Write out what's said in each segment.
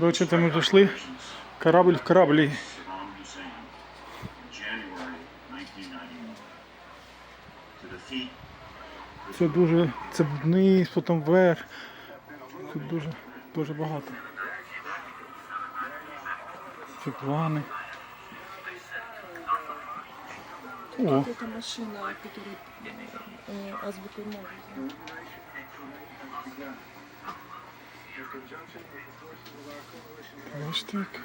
Коротше, це ми зайшли. Корабль в кораблі. Saddam Hussein in January 1991 to defeat Це дуже. Це вниз, потім вверх. Тут дуже, дуже багато. Це плани. О, Это машина, которая э, азбукой Морзе. Бачите як.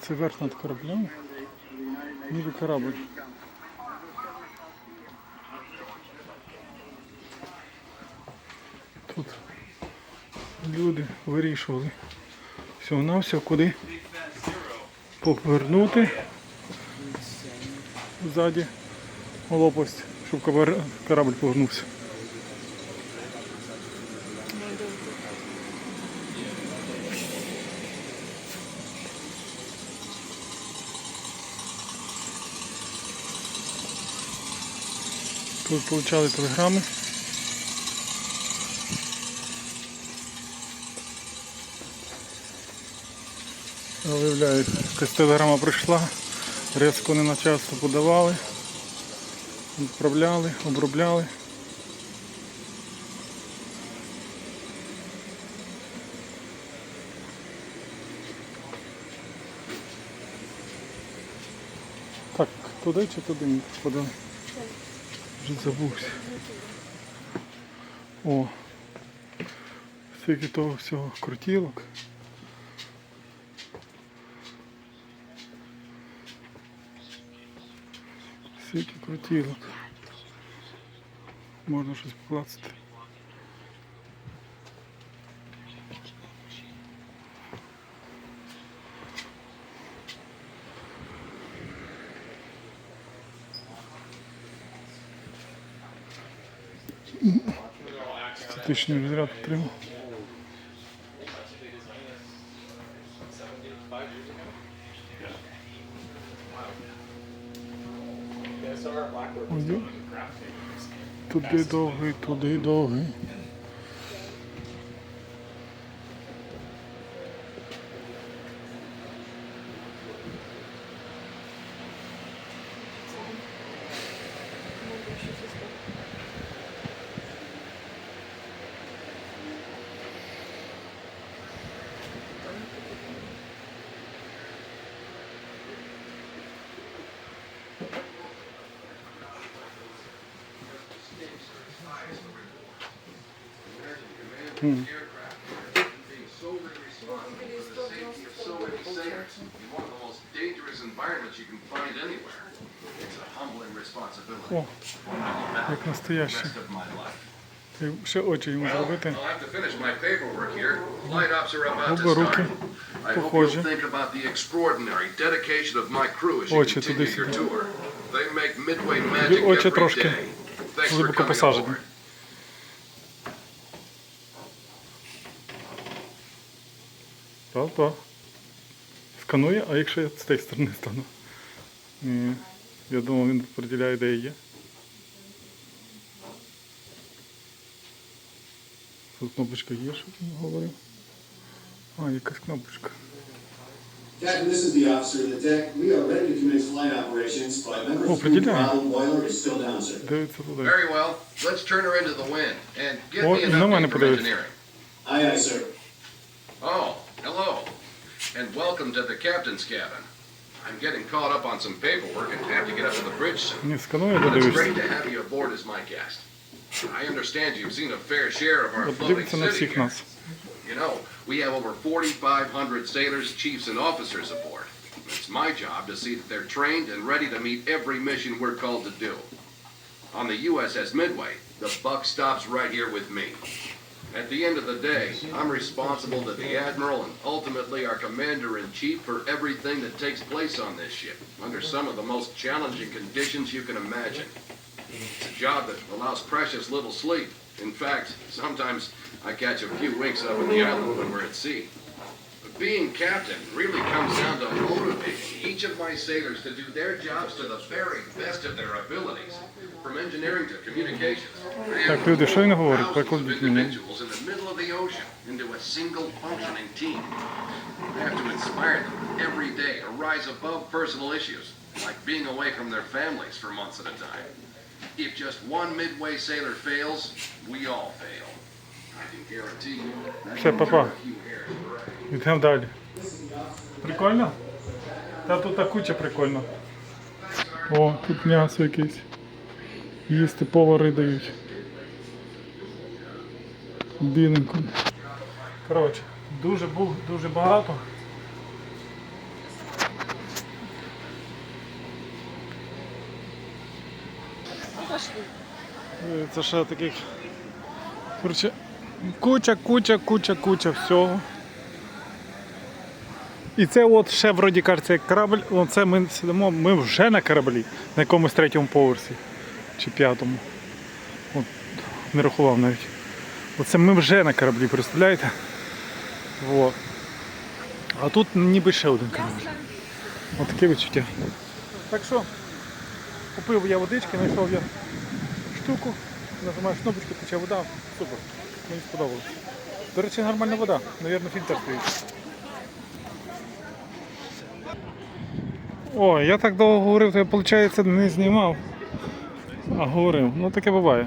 Це верх над кораблем. Ніби корабль. Тут люди вирішували всього на все, куди повернути ззаді лопасть, щоб корабль повернувся. Получали телеграми. Виявляють, якась телеграма прийшла, резко не на часто подавали, відправляли, обробляли. Так, туди чи туди подали? Вже забувся. О. Скільки того всього крутілок. Скільки крутілок. Можна щось покласти. Статичний розряд отримав. Ой, Туди довгий, туди довгий. Environments you you'll think about the extraordinary dedication of my crew as you Очі туди-сюди. очі трошки глибоко coming так. Сканує, а якщо я з тієї сторони стану? Ні. Я думав, він приділяє, де я є. Тут кнопочка є, що він говорив. А, якась кнопочка. Captain, this is the officer in the deck. We are ready to commence flight operations, but number Oh, three определяем. boiler is still down, sir. Very well. Let's turn her into the wind and get О, me an на мене update from engineering. Aye, aye, sir. Oh. And welcome to the captain's cabin. I'm getting caught up on some paperwork and have to get up to the bridge soon. Ні, сканує, But it's додивишся. great to have you aboard as my guest. I understand you've seen a fair share of our От floating Дивиться на city всіх here. нас. You know, we have over 4,500 sailors, chiefs, and officers aboard. It's my job to see that they're trained and ready to meet every mission we're called to do. On the USS Midway, the buck stops right here with me. At the end of the day, I'm responsible to the Admiral and ultimately our Commander-in-Chief for everything that takes place on this ship, under some of the most challenging conditions you can imagine. It's a job that allows precious little sleep. In fact, sometimes I catch a few winks up in the island when we're at sea. But being captain really comes down to motivating each of my sailors to do their jobs to the very best of their from engineering to communications. Так, люди, що він говорить? Thousands of Перекладіть мені. individuals in the middle of the ocean into a single functioning team. We have to inspire them every day to rise above personal issues, like being away from their families for months at a time. If just one midway sailor fails, we all fail. I can guarantee you that Все, will папа. turn a few hairs gray. Йдемо далі. Прикольно? Та тут та куча прикольно. О, тут м'ясо якесь. Їсти повари дають. Біленько. Коротше, дуже був, дуже багато. Це ще таких. Коротше, куча, куча, куча, куча всього. І це от ще вроді кажеться як корабль. Оце ми сидимо, ми вже на кораблі, на якомусь третьому поверсі чи п'ятому. От, не рахував навіть. Оце ми вже на кораблі, представляєте? Вот. А тут ніби ще один корабль. От таке відчуття. Так що, купив я водички, знайшов я штуку, нажимаєш кнопочку, тече вода. Супер. Мені сподобалось. До речі, нормальна вода. Навірно, фільтр стоїть. О, я так довго говорив, то я, виходить, не знімав. А говорив. Ну таке буває.